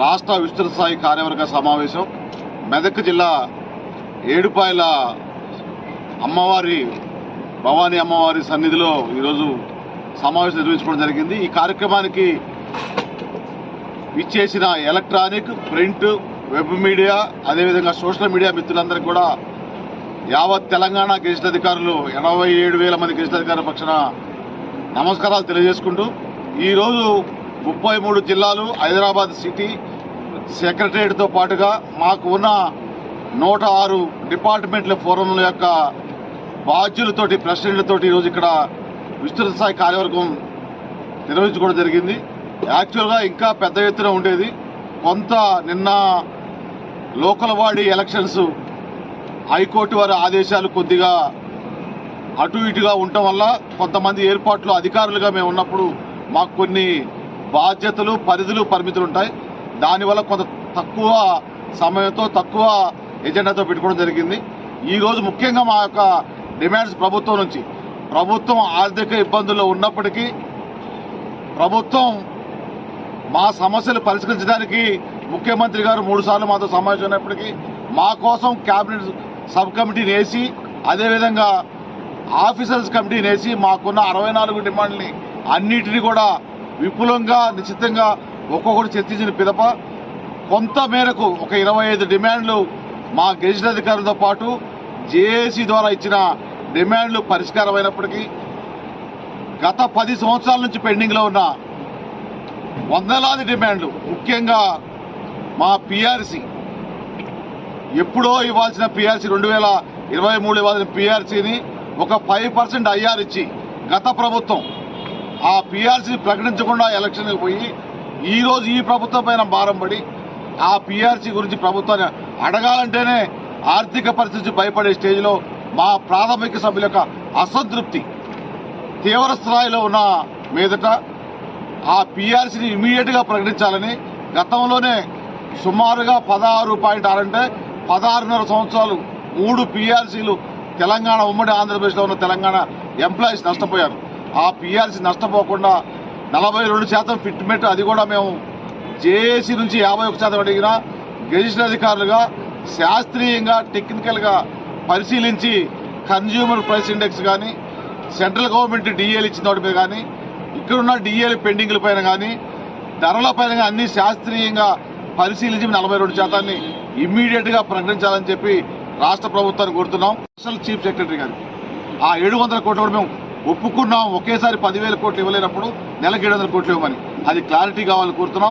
రాష్ట్ర విస్తృత స్థాయి కార్యవర్గ సమావేశం. మెదక్ జిల్లా ఏడుపాయల అమ్మవారి భవానీ అమ్మవారి సన్నిధిలో ఈరోజు సమావేశం నిర్వహించుకోవడం జరిగింది. ఈ కార్యక్రమానికి ఇచ్చేసిన ఎలక్ట్రానిక్ ప్రింట్ వెబ్ మీడియా అదేవిధంగా సోషల్ మీడియా మిత్రులందరికీ కూడా యావత్ తెలంగాణ గెజిట్ అధికారులు ఎనభై ఏడు వేల మంది గెజిట్ అధికారుల పక్షాన నమస్కారాలు తెలియజేసుకుంటూ ఈరోజు ముప్పై మూడు జిల్లాలు హైదరాబాద్ సిటీ సెక్రటరియట్తో పాటుగా మాకు ఉన్న నూట ఆరు డిపార్ట్మెంట్ల ఫోరంల యొక్క బాధ్యులతోటి ప్రెసిడెంట్లతోటి ఈరోజు ఇక్కడ విస్తృత స్థాయి కార్యవర్గం నిర్వహించుకోవడం జరిగింది. యాక్చువల్గా ఇంకా పెద్ద ఎత్తున ఉండేది. కొంత నిన్న లోకల్ బాడీ ఎలక్షన్స్ హైకోర్టు వారి ఆదేశాలు కొద్దిగా అటు ఇటుగా ఉండటం వల్ల కొంతమంది ఏర్పాట్లు అధికారులుగా మేము ఉన్నప్పుడు మాకు కొన్ని బాధ్యతలు పరిధులు పరిమితులు ఉంటాయి. దానివల్ల కొంత తక్కువ సమయంతో తక్కువ ఎజెండాతో పెట్టుకోవడం జరిగింది. ఈరోజు ముఖ్యంగా మా యొక్క డిమాండ్స్ ప్రభుత్వం నుంచి. ప్రభుత్వం ఆర్థిక ఇబ్బందుల్లో ఉన్నప్పటికీ ప్రభుత్వం మా సమస్యలు పరిష్కరించడానికి ముఖ్యమంత్రి గారు మూడు సార్లు మాతో సమావేశం అయినప్పటికీ మా కోసం క్యాబినెట్ సబ్ కమిటీని వేసి అదేవిధంగా ఆఫీసర్స్ కమిటీని వేసి మాకున్న అరవై నాలుగు డిమాండ్ని అన్నిటినీ కూడా విపులంగా నిశ్చితంగా ఒక్కొక్కటి చర్చించిన పిదప. కొంత మేరకు ఒక ఇరవై ఐదు డిమాండ్లు మా గెజిట్ అధికారులతో పాటు జేఏసీ ద్వారా ఇచ్చిన డిమాండ్లు పరిష్కారమైనప్పటికీ గత పది సంవత్సరాల నుంచి పెండింగ్లో ఉన్న వందలాది డిమాండ్లు ముఖ్యంగా మా పీఆర్సీ. ఎప్పుడో ఇవ్వాల్సిన పిఆర్సీ రెండు వేల ఇరవై మూడు ఇవ్వాల్సిన పిఆర్సీని ఒక ఫైవ్ పర్సెంట్ ఐఆర్ ఇచ్చి గత ప్రభుత్వం ఆ పిఆర్సీ ప్రకటించకుండా ఎలక్షన్కి పోయి ఈరోజు ఈ ప్రభుత్వం పైన భారం పడి ఆ పిఆర్సీ గురించి ప్రభుత్వాన్ని అడగాలంటేనే ఆర్థిక పరిస్థితి భయపడే స్టేజ్లో మా ప్రాథమిక సభ్యుల యొక్క అసంతృప్తి తీవ్ర స్థాయిలో ఉన్న మీదట ఆ పిఆర్సీని ఇమీడియట్గా ప్రకటించాలని గతంలోనే సుమారుగా పదహారు పాయింట్ ఆరంటే పదహారున్నర సంవత్సరాలు మూడు పిఆర్సీలు తెలంగాణ ఉమ్మడి ఆంధ్రప్రదేశ్లో ఉన్న తెలంగాణ ఎంప్లాయీస్ నష్టపోయారు. ఆ పిఆర్సీ నష్టపోకుండా నలభై రెండు శాతం ఫిట్మెంట్ అది కూడా మేము జేఏసీ నుంచి యాభై ఒక శాతం అడిగిన గెజిషన్ అధికారులుగా శాస్త్రీయంగా టెక్నికల్గా పరిశీలించి కన్జ్యూమర్ ప్రైస్ ఇండెక్స్ కానీ సెంట్రల్ గవర్నమెంట్ డిఏలు ఇచ్చిన వాటి మీద కానీ ఇక్కడున్న డిఏలు పెండింగ్ల పైన కానీ ధరల పైన కానీ అన్ని శాస్త్రీయంగా పరిశీలించి నలభై రెండు శాతాన్ని ఇమ్మీడియట్గా ప్రకటించాలని చెప్పి రాష్ట్ర ప్రభుత్వాన్ని కోరుతున్నాం. నేషనల్ చీఫ్ సెక్రటరీ గారికి ఆ ఏడు వందల కోట్లు కూడా మేము ఒప్పుకున్నాం ఒకేసారి పదివేల కోట్లు ఇవ్వలేనప్పుడు నెలకి ఏడు వందల కోట్లు ఇవ్వమని. అది క్లారిటీ కావాలని కోరుతున్నాం.